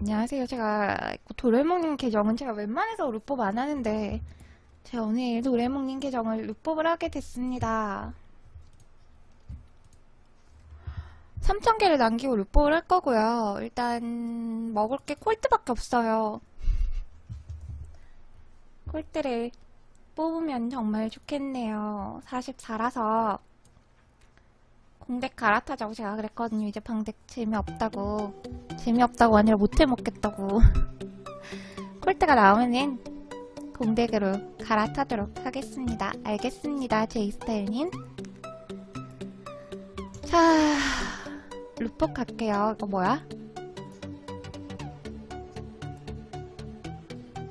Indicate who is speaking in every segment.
Speaker 1: 안녕하세요. 제가 도레몽님 계정은 제가 웬만해서 루법 안 하는데 제가 오늘 도레몽님 계정을 루법을 하게 됐습니다. 3,000개를 남기고 루법을 할 거고요. 일단 먹을 게 콜트밖에 없어요. 콜트를 뽑으면 정말 좋겠네요. 44라서 공백 갈아타자고 제가 그랬거든요. 이제 방덱 재미없다고. 재미없다고 아니라 못해 먹겠다고. 콜트가 나오면은 공백으로 갈아타도록 하겠습니다. 알겠습니다. 제이스타일님. 자, 루폭 갈게요. 이거 뭐야?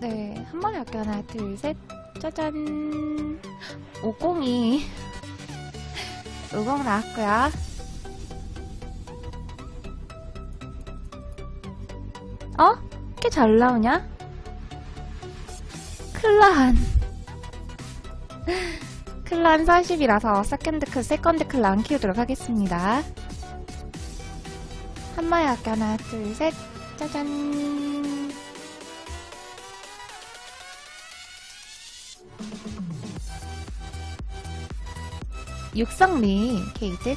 Speaker 1: 네, 한 번에 갈게요. 하나, 둘, 셋. 짜잔. 502. 50 나왔고요. 어? 이렇게 잘 나오냐? 클란. 클란 40이라서 세컨드 클, 세컨드 클 안 키우도록 하겠습니다. 한 마리 할게 하나, 둘, 셋. 짜잔. 육성리 게이트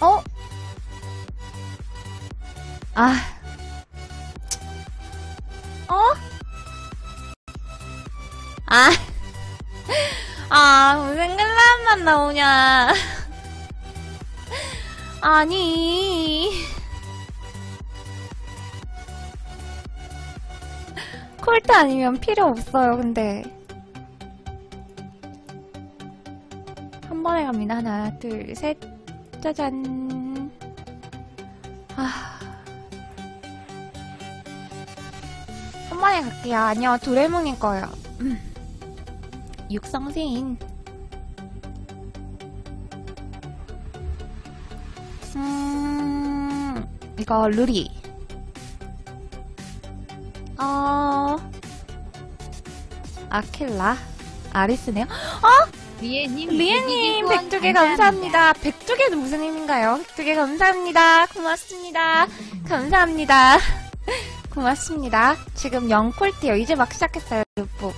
Speaker 1: 어? 아. 어? 아. 아, 무슨 글라만 나오냐. 아니. 콜트 아니면 필요 없어요, 근데. 한 번에 갑니다. 하나, 둘, 셋. 짜잔. 아. 한 번에 갈게요. 아니요, 도레몽일 거예요. 음. 육성세인. 음, 이거, 루리. 어, 아킬라. 아리스네요. 어?
Speaker 2: 리에님,
Speaker 1: 리에님, 백두개 감사합니다. 백두개는 무슨 의미인가요? 백두개 감사합니다. 고맙습니다. 감사합니다. 고맙습니다. 지금 0콜트요. 이제 막 시작했어요, 루프.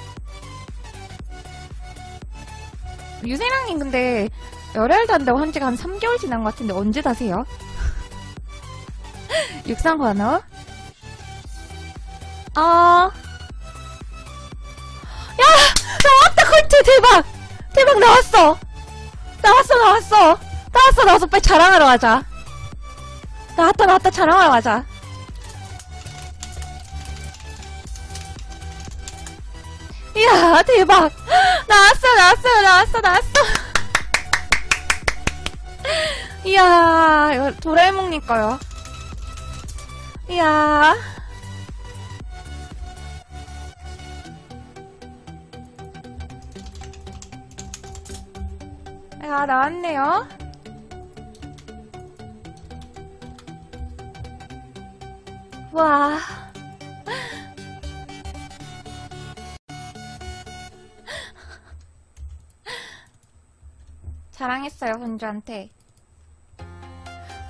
Speaker 1: 유세랑님 근데 열혈도 한다고 한 지가 한 3개월 지난 것 같은데 언제 다세요? 육상관어? 어... 야! 나왔다 콜트. 대박! 대박 나왔어! 나왔어 나왔어! 나왔어 나왔어. 빨리 자랑하러 가자. 나왔다 나왔다. 자랑하러 가자. 이야 대박. 나왔어 나왔어 나왔어 나왔어. 이야 이거 도라에몽님 거요. 이야 야 나왔네요. 와. 자랑했어요 본주한테.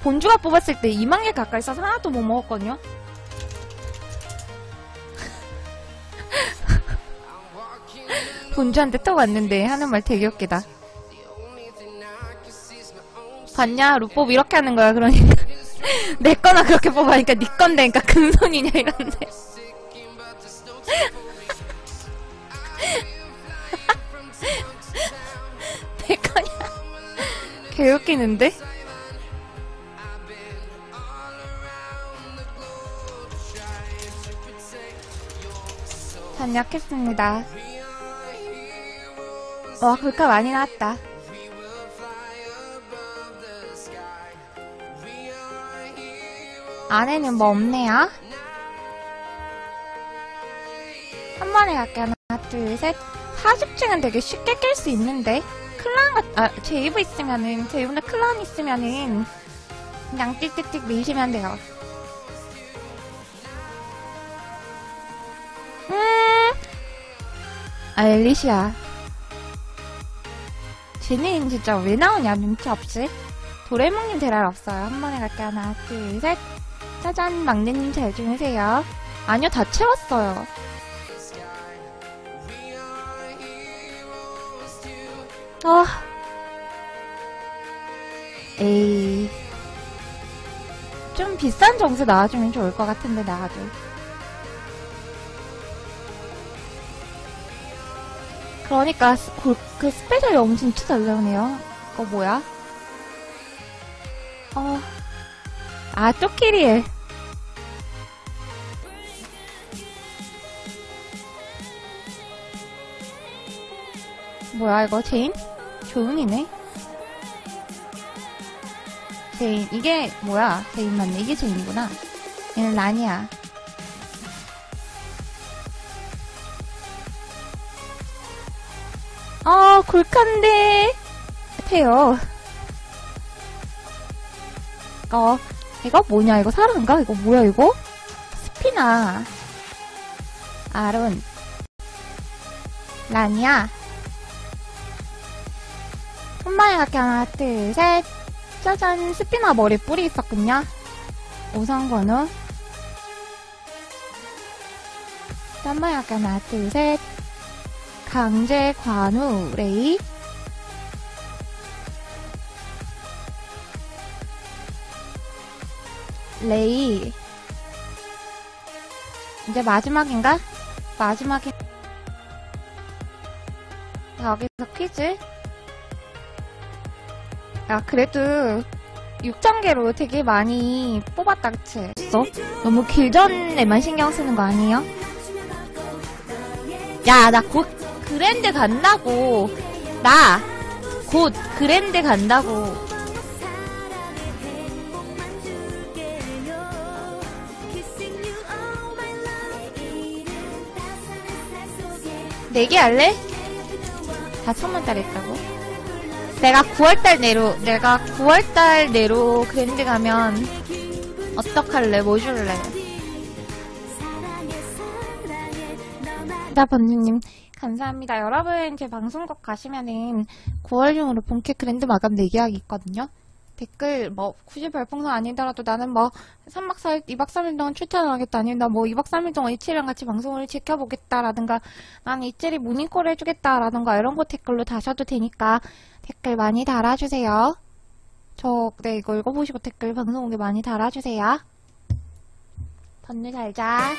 Speaker 1: 본주가 뽑았을 때 2만 개 가까이 써서 하나도 못 먹었거든요. 본주한테 또 왔는데 하는 말 되게 웃기다 봤냐? 루법 이렇게 하는 거야. 그러니까. 내 거나 그렇게 뽑아니까 네 건데 그러니까 금손이냐 이런데. 내 거냐? 개웃기는데? 단약했습니다. 와 글카 많이 나왔다 안에는 뭐 없네요. 한 번에 갈게 하나, 둘, 셋. 40층은 되게 쉽게 깰 수 있는데. 클라운 아, 제이브 있으면은, 제이브나 클라운 있으면은, 그냥 띡띡띡 밀시면 돼요. 음, 아, 엘리시아. 쟤는 진짜 왜 나오냐, 눈치 없이. 도레몽님 대랄 없어요. 한 번에 갈게 하나, 둘, 셋. 짜잔, 막내님 잘 주무세요. 아니요, 다 채웠어요. 아. 에이. 좀 비싼 점수 나와주면 좋을 것 같은데, 나와도. 그러니까, 스- 골- 그 스페셜이 엄청 진짜 잘 나오네요. 이거 뭐야? 어. 아, 쪼끼리에. 뭐야, 이거, 제인? 조은이네? 제인, 이게, 뭐야, 제인 맞네. 이게 제인이구나. 얘는 란이야. 아, 골칸데. 같아요. 어, 이거 뭐냐, 이거 사람인가? 이거 뭐야, 이거? 스피나. 아론. 란이야. 갈게 하나, 둘, 셋. 짜잔, 스피나 머리 뿌리 있었군요. 한 번에 갈게 하나, 둘, 셋. 강제 관우 레이. 레이. 이제 마지막인가? 마지막에. 여기서 퀴즈. 야, 그래도 6,000개로 되게 많이 뽑았다, 그치? 어? 너무 길전에만 신경 쓰는 거 아니에요? 야, 나 곧 그랜드 간다고. 나, 곧 그랜드 간다고. 내기 할래? 다 천만 달 했다고? 내가 9월달 내로, 내가 9월달 내로 그랜드 가면, 어떡할래? 뭐 줄래? 나 번님님 감사합니다. 여러분 제 방송국 가시면은 9월 중으로 본캐 그랜드 마감 내기하기 있거든요. 댓글 뭐 굳이 별풍선 아니더라도 나는 뭐 3박 4일, 2박 3일 동안 출퇴근 하겠다 아니면 뭐 2박 3일 동안 이치랑 같이 방송을 지켜보겠다라든가 나는 이치리 모닝콜 해주겠다라든가 이런 거 댓글로 다셔도 되니까 댓글 많이 달아주세요. 저 네, 이거 읽어보시고 댓글 방송국에 많이 달아주세요. 번느 잘 자.